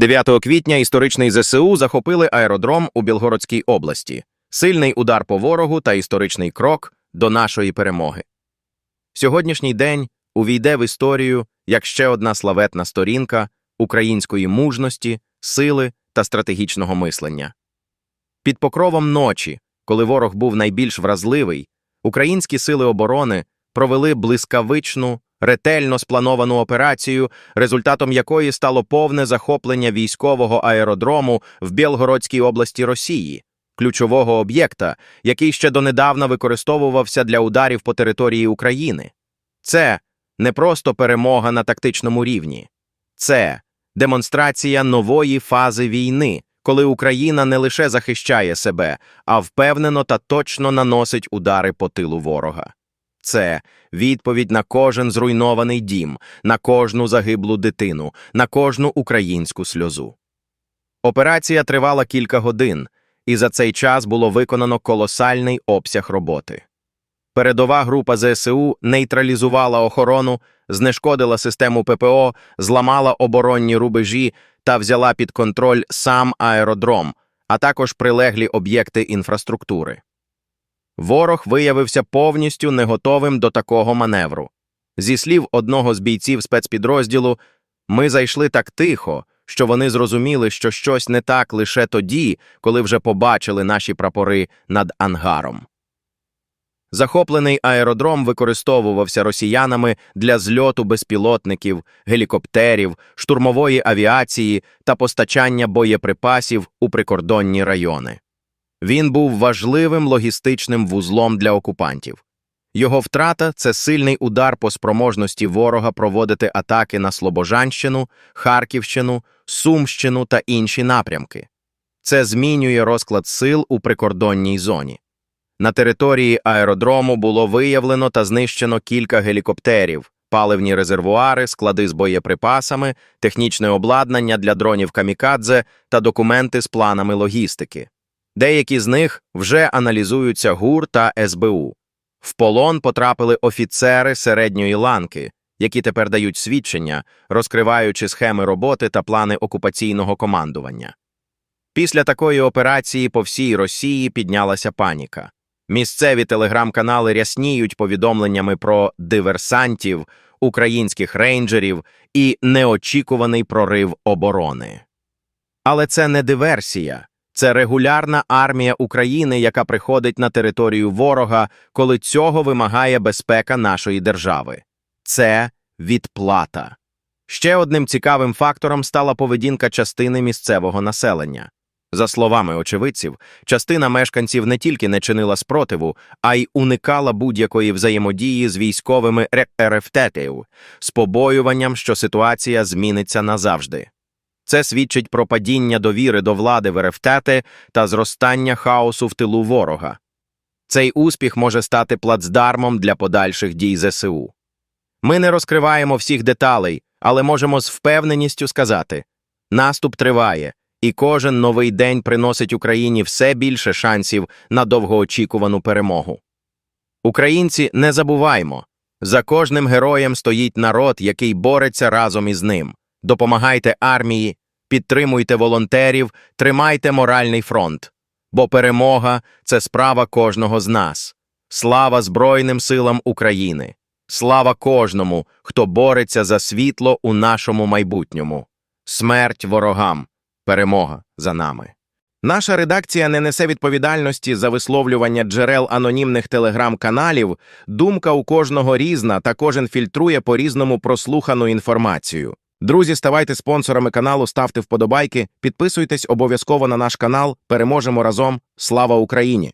9 квітня історичний ЗСУ захопили аеродром у Білгородській області. Сильний удар по ворогу та історичний крок до нашої перемоги. Сьогоднішній день увійде в історію як ще одна славетна сторінка української мужності, сили та стратегічного мислення. Під покровом ночі, коли ворог був найбільш вразливий, українські сили оборони провели блискавичну, ретельно сплановану операцію, результатом якої стало повне захоплення військового аеродрому в Білгородській області Росії, ключового об'єкта, який ще донедавна використовувався для ударів по території України. Це не просто перемога на тактичному рівні, це демонстрація нової фази війни, коли Україна не лише захищає себе, а впевнено та точно наносить удари по тилу ворога. Це відповідь на кожен зруйнований дім, на кожну загиблу дитину, на кожну українську сльозу. Операція тривала кілька годин, і за цей час було виконано колосальний обсяг роботи. Передова група ЗСУ нейтралізувала охорону, знешкодила систему ППО, зламала оборонні рубежі та взяла під контроль сам аеродром, а також прилеглі об'єкти інфраструктури. Ворог виявився повністю не готовим до такого маневру. Зі слів одного з бійців спецпідрозділу, ми зайшли так тихо, що вони зрозуміли, що щось не так лише тоді, коли вже побачили наші прапори над ангаром. Захоплений аеродром використовувався росіянами для зльоту безпілотників, гелікоптерів, штурмової авіації та постачання боєприпасів у прикордонні райони. Він був важливим логістичним вузлом для окупантів. Його втрата це сильний удар по спроможності ворога проводити атаки на Слобожанщину, Харківщину, Сумщину та інші напрямки. Це змінює розклад сил у прикордонній зоні. На території аеродрому було виявлено та знищено кілька гелікоптерів, паливні резервуари, склади з боєприпасами, технічне обладнання для дронів камікадзе та документи з планами логістики. Деякі з них вже аналізуються ГУР та СБУ. В полон потрапили офіцери середньої ланки, які тепер дають свідчення, розкриваючи схеми роботи та плани окупаційного командування. Після такої операції по всій Росії піднялася паніка. Місцеві телеграм-канали рясніють повідомленнями про диверсантів, українських рейнджерів і неочікуваний прорив оборони. Але це не диверсія. Це регулярна армія України, яка приходить на територію ворога, коли цього вимагає безпека нашої держави. Це відплата. Ще одним цікавим фактором стала поведінка частини місцевого населення. За словами очевидців, частина мешканців не тільки не чинила спротиву, а й уникала будь-якої взаємодії з військовими РФТТів, з побоюванням, що ситуація зміниться назавжди. Це свідчить про падіння довіри до влади в та зростання хаосу в тилу ворога. Цей успіх може стати плацдармом для подальших дій ЗСУ. Ми не розкриваємо всіх деталей, але можемо з впевненістю сказати наступ триває, і кожен новий день приносить Україні все більше шансів на довгоочікувану перемогу. Українці, не забуваймо за кожним героєм стоїть народ, який бореться разом із ним. Допомагайте армії, підтримуйте волонтерів, тримайте моральний фронт. Бо перемога це справа кожного з нас. Слава Збройним силам України! Слава кожному, хто бореться за світло у нашому майбутньому. Смерть ворогам, перемога за нами. Наша редакція не несе відповідальності за висловлювання джерел анонімних телеграм-каналів, думка у кожного різна та кожен фільтрує по різному прослухану інформацію. Друзі, ставайте спонсорами каналу, ставте вподобайки, підписуйтесь обов'язково на наш канал. Переможемо разом. Слава Україні!